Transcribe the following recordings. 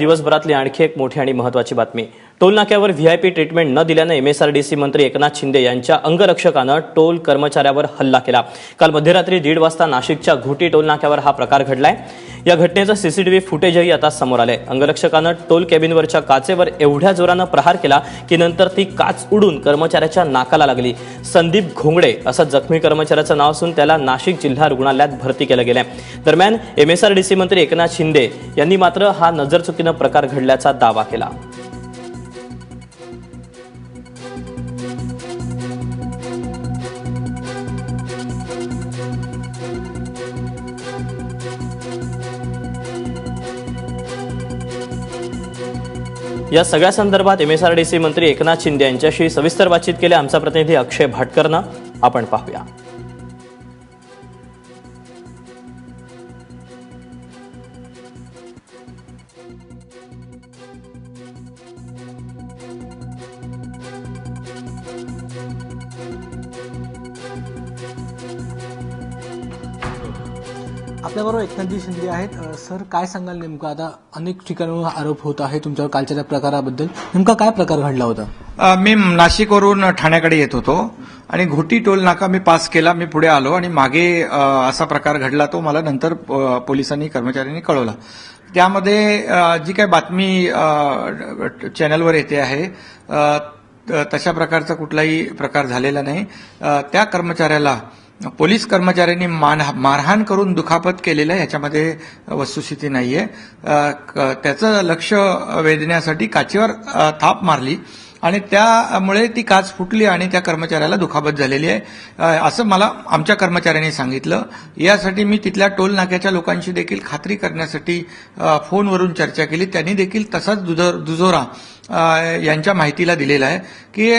दिवसभरातली आणखी एक मोठी आणि महत्वाची बातमी. टोल नाक्यावर व्हीआयपी ट्रीटमेंट न दिल्यानं एमएसआरडीसी मंत्री एकनाथ शिंदे यांच्या अंगरक्षकानं टोल कर्मचाऱ्यावर हल्ला केला. काल मध्यरात्री दीड वाजता नाशिकच्या घोटी टोल नाक्यावर हा प्रकार घडलाय. या घटनेचं सीसीटीव्ही फुटेजही आता समोर आलंय. अंगरक्षकानं टोल केबिनवरच्या काचेवर एवढ्या जोरानं प्रहार केला की नंतर ती काच उडून कर्मचाऱ्याच्या नाकाला लागली. संदीप घोंगडे असं जखमी कर्मचाऱ्याचं नाव असून त्याला नाशिक जिल्हा रुग्णालयात भरती केलं गेलंय. दरम्यान एमएसआरडीसी मंत्री एकनाथ शिंदे यांनी मात्र हा पद्धतीनं प्रकार घडल्याचा दावा केला. या सगळ्या संदर्भात एमएसआरडीसी मंत्री एकनाथ शिंदे यांच्याशी सविस्तर बातचीत केली. आमचा प्रतिनिधी अक्षय भाटकरनं आपण पाहूया. आपल्याबरोबर एकनाथजी शिंदे आहेत. सर काय सांगाल नेमकं? आता अनेक ठिकाणाहून आरोप होत आहे तुमच्यावर कालच्या त्या प्रकाराबद्दल. नेमका काय प्रकार घडला होता? मी नाशिकवरून ठाण्याकडे येत होतो आणि घोटी टोल नाका मी पास केला मी पुढे आलो आणि मागे असा प्रकार घडला तो मला नंतर पोलिसांनी कर्मचाऱ्यांनी कळवला. त्यामध्ये जी काय बातमी चॅनलवर येते आहे त- तशा प्रकारचा कुठलाही प्रकार झालेला नाही. त्या कर्मचाऱ्याला पोलीस कर्मचाऱ्यांनी मान मारहाण करून दुखापत केलेलं आहे याच्यामध्ये वस्तुस्थिती नाहीये. आहे क- त्याचं लक्ष वेधण्यासाठी काचेवर थाप मारली. आणि त्यामुळे ती काच फुटली आणि त्या कर्मचाऱ्याला दुखापत झालेली आहे. असं मला आमच्या कर्मचाऱ्यांनी सांगितलं. यासाठी मी तिथल्या टोल नाक्याच्या लोकांशी देखील खात्री करण्यासाठी फोनवरून चर्चा केली. त्यांनी देखील तसाच दुजो- दुजोरा यांच्या माहितीला दिलेला आहे की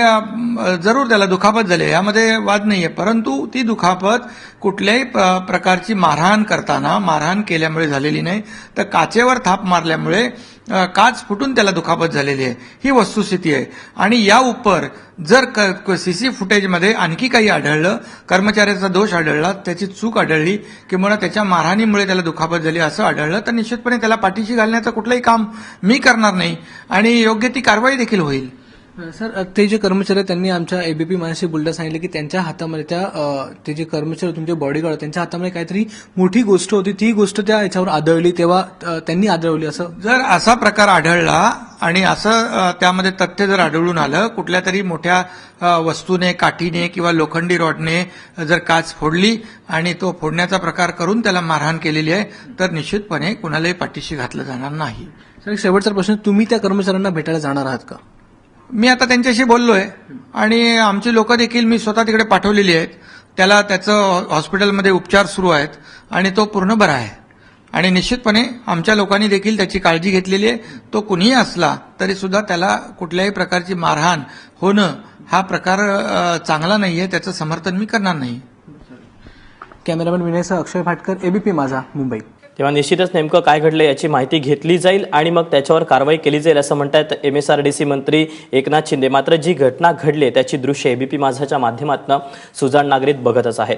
जरूर त्याला दुखापत झाली यामध्ये वाद नाहीये. परंतु ती दुखापत कुठल्याही प- प्रकारची मारहाण करताना मारहाण केल्यामुळे झालेली नाही. तर काचेवर थाप मारल्यामुळे काच फुटून त्याला दुखापत झालेली आहे. ही वस्तुस्थिती आहे. आणि या उपर जर सीसी फुटेजमध्ये आणखी काही आढळलं कर्मचाऱ्याचा दोष आढळला त्याची चूक आढळली किंवा त्याच्या मारहाणीमुळे त्याला दुखापत झाली असं आढळलं तर निश्चितपणे त्याला पाठीशी घालण्याचं कुठलंही काम मी करणार नाही. आणि योग्य ती कारवाई देखील होईल. सर ते जे कर्मचारी आहेत, त्यांनी आमच्या एबीपी माझ्याशी बोलता सांगितलं की त्यांच्या हातामध्ये त्या ते जे कर्मचारी तुमचे बॉडीगार्ड त्यांच्या हातामध्ये काहीतरी मोठी गोष्ट होती. ती गोष्ट त्या याच्यावर आदळली तेव्हा त्यांनी आदळवली असं. जर असा प्रकार आढळला आणि असं त्यामध्ये तथ्य जर आढळून आलं कुठल्या तरी मोठ्या वस्तूने काठीने किंवा लोखंडी रॉडने जर काच फोडली आणि तो फोडण्याचा प्रकार करून त्याला मारहाण केलेली आहे तर निश्चितपणे कुणालाही पाठीशी घातलं जाणार नाही. सर शेवटचा प्रश्न तुम्ही त्या कर्मचाऱ्यांना भेटायला जाणार आहात का? मी आता त्यांच्याशी बोललोय आणि आमची लोक देखील मी स्वतः तिकडे पाठवलेली आहेत. त्याला त्याचं हॉस्पिटलमध्ये उपचार सुरू आहेत आणि तो पूर्ण बरा आहे. आणि निश्चितपणे आमच्या लोकांनी देखील त्याची काळजी घेतलेली आहे. तो कुणीही असला तरी सुद्धा त्याला कुठल्याही प्रकारची मारहाण होणं हा प्रकार चांगला नाही आहे त्याचं समर्थन मी करणार नाही. कॅमेरामॅन विनयसह अक्षय भाटकर एबीपी माझा मुंबई. तेव्हा निश्चितच नेमकं काय घडलं याची माहिती घेतली जाईल आणि मग त्याच्यावर कारवाई केली जाईल असं म्हणतायत सी मंत्री एकनाथ शिंदे. मात्र जी घटना घडली त्याची दृश्य एबीपी माझाच्या माध्यमातून सुजाण नागरिक बघतच आहेत.